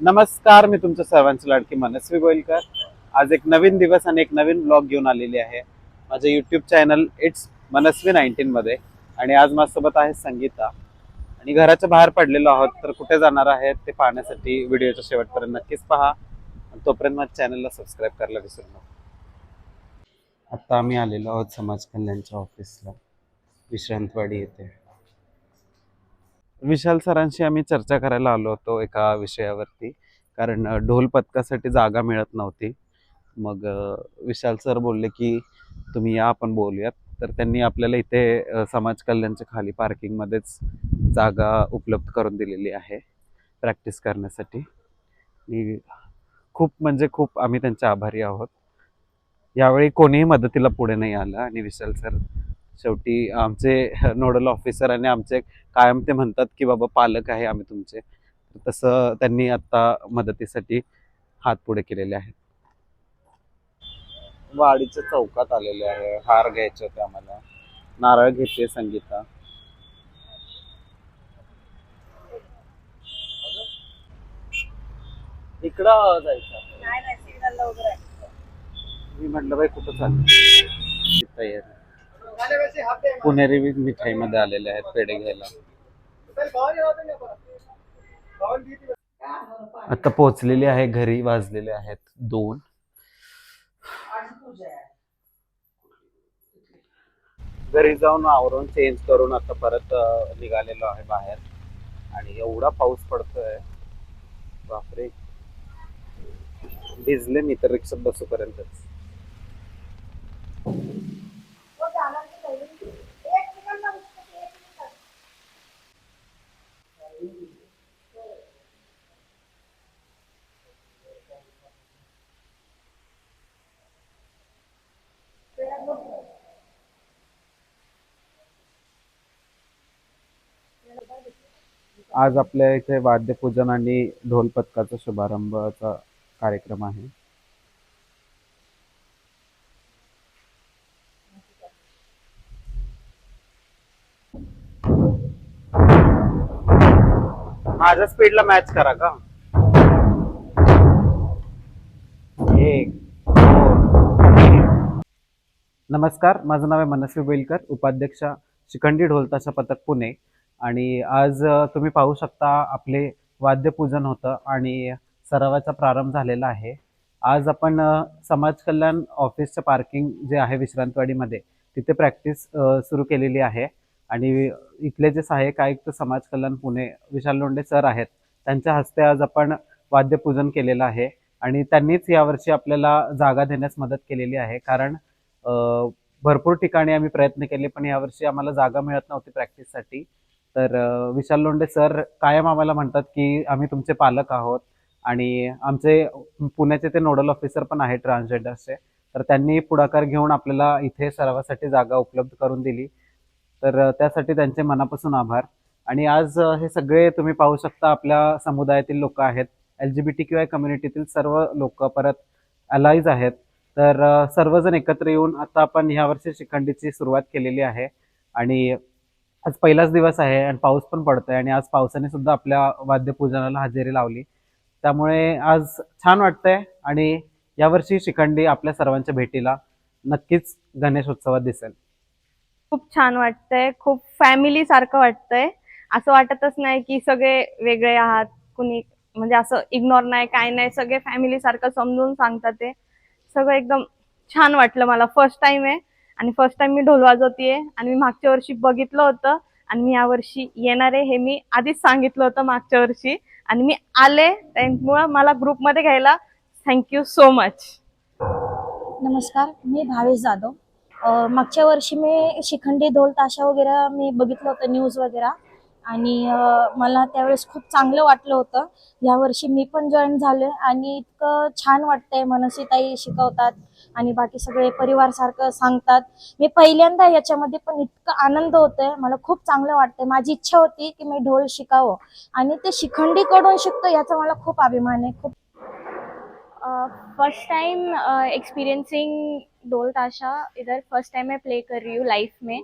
नमस्कार मी तुमच्या सर्वांची लाडकी मनस्वी गोयलकर आज एक नवीन दिवस आणि एक नवीन ब्लॉग घेऊन आलेली आहे. माझं YouTube channel it's Manasvi nineteen मध्ये. आणि आज माझ्यासोबत आहे संगीता. आणि घराच्या बाहेर पडलेलो आहोत तर कुठे जाणार आहेत ते पाहण्यासाठी व्हिडिओच्या शेवटपर्यंत नक्कीच पहा. आणि तोपर्यंत माझ्या चॅनलला सबस्क्राईब करायला विसरू नका. आता आम्ही आलेलो आहोत समाज कल्याणच्या ऑफिसला विश्रांतवाडी येथे. विशाल सरांशी आम्ही चर्चा करायला आलो होतो एका विषयावरती. कारण ढोल पथकासाठी जागा मिळत नव्हती. मग विशाल सर बोलले की तुम्ही या आपण बोलूयात. तर त्यांनी आपल्याला इथे समाज कल्याणच्या खाली पार्किंगमध्येच जागा उपलब्ध करून दिलेली आहे प्रॅक्टिस करण्यासाठी. आणि खूप म्हणजे खूप आम्ही त्यांचे आभारी आहोत. यावेळी कोणीही मदतीला पुढे नाही आलं आणि विशाल सर शेवटी आमचे नोडल ऑफिसर आणि आमचे कायम ते म्हणतात की बाबा पालक आहे आम्ही तुमचे. तर तसं त्यांनी आता मदतीसाठी हात पुढे केलेले आहेत. वाडीच्या चौकात आलेले आहे. हार घ्यायचे होते आम्हाला. नारळ घेते संगीता. इकडं जायचं. मी म्हटलं बाई कुठं चाललं? तयारी. पुणेरी मिठाई मध्ये आलेले आहेत पेढे घ्यायला. आता. पोहोचलेली आहे घरी वाजलेले आहेत दोन. घरी जाऊन आवरून चेंज करून आता परत निघालेलो आहे बाहेर. आणि एवढा पाऊस पडतोय. बापरे. भिजले मी तर रिक्षात बसूपर्यंतच. आज आपल्या इथे वाद्यपूजन आणि ढोल पथकाचा शुभारंभाचा कार्यक्रम आहे. माझ्या स्पीडला मॅच करा का? एक. नमस्कार माझं नाव आहे मनस्वी बैलकर उपाध्यक्ष शिखंडी ढोलताशा पथक पुणे. आणि आज तुम्ही पाहू शकता आपले वाद्यपूजन होतं आणि सरावाचा प्रारंभ झालेला आहे. आज आपण समाज कल्याण ऑफिसचं पार्किंग जे आहे विश्रांतवाडीमध्ये तिथे प्रॅक्टिस सुरू केलेली आहे. आणि इथले जे सहाय्यक आयुक्त समाज कल्याण पुणे विशाल लोंडे सर आहेत त्यांच्या हस्ते आज आपण वाद्यपूजन केलेलं आहे. आणि त्यांनीच यावर्षी आपल्याला जागा देण्यास मदत केलेली आहे. कारण भरपूर ठिकाणी आम्ही प्रयत्न केले पण यावर्षी आम्हाला जागा मिळत नव्हती प्रॅक्टिससाठी. तर विशाल लोंढे सर कायम आम्हाला म्हणतात की आम्ही तुमचे पालक आहोत आणि आमचे पुण्याचे ते नोडल ऑफिसर पण आहेत ट्रान्सजेंडरचे. तर त्यांनी पुढाकार घेऊन आपल्याला इथे सरावासाठी जागा उपलब्ध करून दिली. तर त्यासाठी त्यांचे मनापासून आभार. आणि आज हे सगळे तुम्ही पाहू शकता आपल्या समुदायातील लोक आहेत. L G B T Q I कम्युनिटीतील सर्व लोक परत अलाईज आहेत. तर सर्वजण एकत्र येऊन आता आपण ह्या वर्षी शिखंडीची सुरुवात केलेली आहे. आणि आज पहिलाच दिवस आहे आणि पाऊस पण पडतोय आणि आज पावसाने सुद्धा आपल्या वाद्यपूजनाला हजेरी लावली. त्यामुळे आज छान वाटतंय आणि यावर्षी शिखंडी आपल्या सर्वांच्या भेटीला नक्कीच गणेशोत्सवात दिसेल. खूप छान वाटतंय. खूप फॅमिली सारखं वाटतंय. असं वाटतच नाही की सगळे वेगळे आहात. कुणी म्हणजे असं इग्नोर नाही काय नाही. सगळे फॅमिली सारखं समजून सांगतात ते. सगळं एकदम छान वाटलं मला. फर्स्ट टाइम आहे. आणि फर्स्ट टाइम मी ढोल वाजवतीये आणि मी मागच्या वर्षी बघितलं होतं. आणि मी यावर्षी येणार आहे हे मी आधीच सांगितलं होतं मागच्या वर्षी. आणि मी आले त्यामुळं मला ग्रुपमध्ये घ्यायला थँक्यू सो मच नमस्कार मी भावेश जाधव. मागच्या वर्षी मी शिखंडी ढोल ताशा वगैरे मी बघितलं होतं न्यूज वगैरे. आणि मला त्यावेळेस खूप चांगलं वाटलं होतं. यावर्षी मी पण जॉईन झाले आणि इतकं छान वाटतंय. मनसीताई शिकवतात आणि बाकी सगळे परिवार सारखं सांगतात. मी पहिल्यांदा याच्यामध्ये पण इतकं आनंद होतोय. मला खूप चांगलं वाटतंय. माझी इच्छा होती की मी ढोल शिकावं आणि ते शिखंडीकडून शिकतो याचा मला खूप अभिमान आहे. खूप फर्स्ट टाइम एक्सपिरियन्सिंग ढोल ताशा इधर फर्स्ट टाइम मैं प्ले कर रही हूँ लाइफ में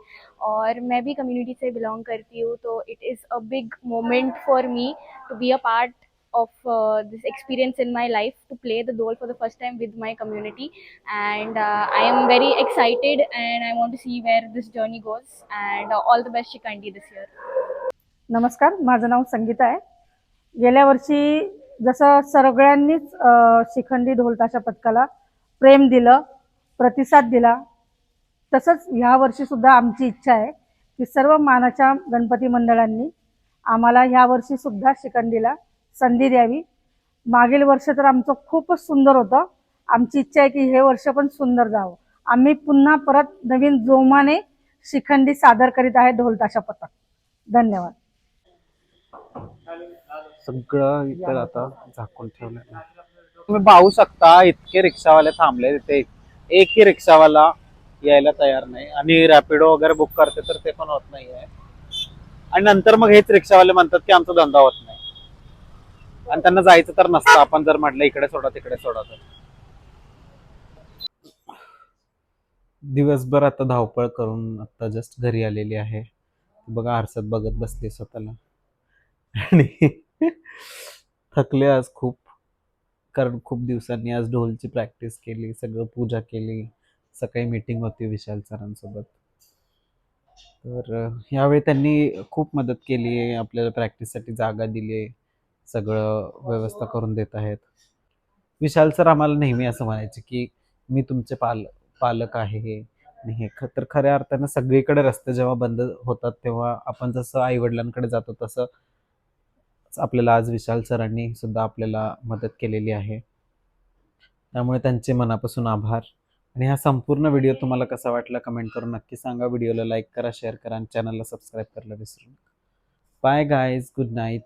और मैं भी कम्युनिटी से बिलोंग करती हूँ तो it is a big moment for me to be a part of uh, this experience in my life to play the dole for the first time with my community and uh, i am very excited and i want to see where this journey goes and uh, all the best shikandi this year नमस्कार माझं नाव संगीता आहे गेल्या वर्षी जसं सगळ्यांनीच अ, शिखंडी ढोलताशा पथकाला प्रेम दिलं प्रतिसाद दिला. तसंच ह्या वर्षी सुद्धा आमची इच्छा आहे की सर्व मानाच्या गणपती मंडळांनी आम्हाला ह्या वर्षी सुद्धा शिखंडीला संधी द्यावी. मागील वर्ष तर आमचं खूपच सुंदर होतं. आमची इच्छा आहे की हे वर्ष पण सुंदर जावं. आम्ही पुन्हा परत नवीन जोमाने शिखंडी सादर करीत आहे ढोलताशा पथक. धन्यवाद. सगळं इतर आता झाकून ठेवलं तुम्ही पाहू शकता इतके रिक्षावाले थांबले तिथे एकही रिक्षावाला यायला तयार नाही. आणि रॅपिडो वगैरे बुक करते तर ते पण होत नाही आहे आणि नंतर मग हेच रिक्षावाले म्हणतात की आमचा धंदा होत नाही. आणि त्यांना जायचं तर नसतं. आपण जर म्हटलं इकडे सोडा तिकडे सोडा तर. दिवसभर आता धावपळ करून आता जस्ट घरी आलेली आहे. बघा आरसात बघत बसली स्वतःला. आणि थकले आज खूप. कारण खूप दिवसांनी आज ढोलची प्रॅक्टिस केली सगळं पूजा केली सकाळी मीटिंग होती विशाल सरांसोबत. तर यावेळी त्यांनी खूप मदत केली आहे आपल्याला प्रॅक्टिससाठी जागा दिली आहे सगळं व्यवस्था करून देत आहेत. विशाल सर आम्हाला नेहमी असं म्हणायचे की मी तुमचे पाल पालक आहे आणि हे ख- तर खऱ्या अर्थानं सगळीकडे रस्ते जेव्हा बंद होतात तेव्हा आपण जसं आई वडिलांकडे जातो तसं आपल्याला आज विशाल सरांनी सुद्धा आपल्याला मदत केलेली आहे. त्यामुळे त्यांचे मनापासून आभार. आणि हा संपूर्ण व्हिडिओ तुम्हाला कसा वाटला कमेंट करून नक्की सांगा. व्हिडिओला लाईक करा शेअर करा आणि चॅनलला सबस्क्राईब करायला विसरू नका. Bye guys good night.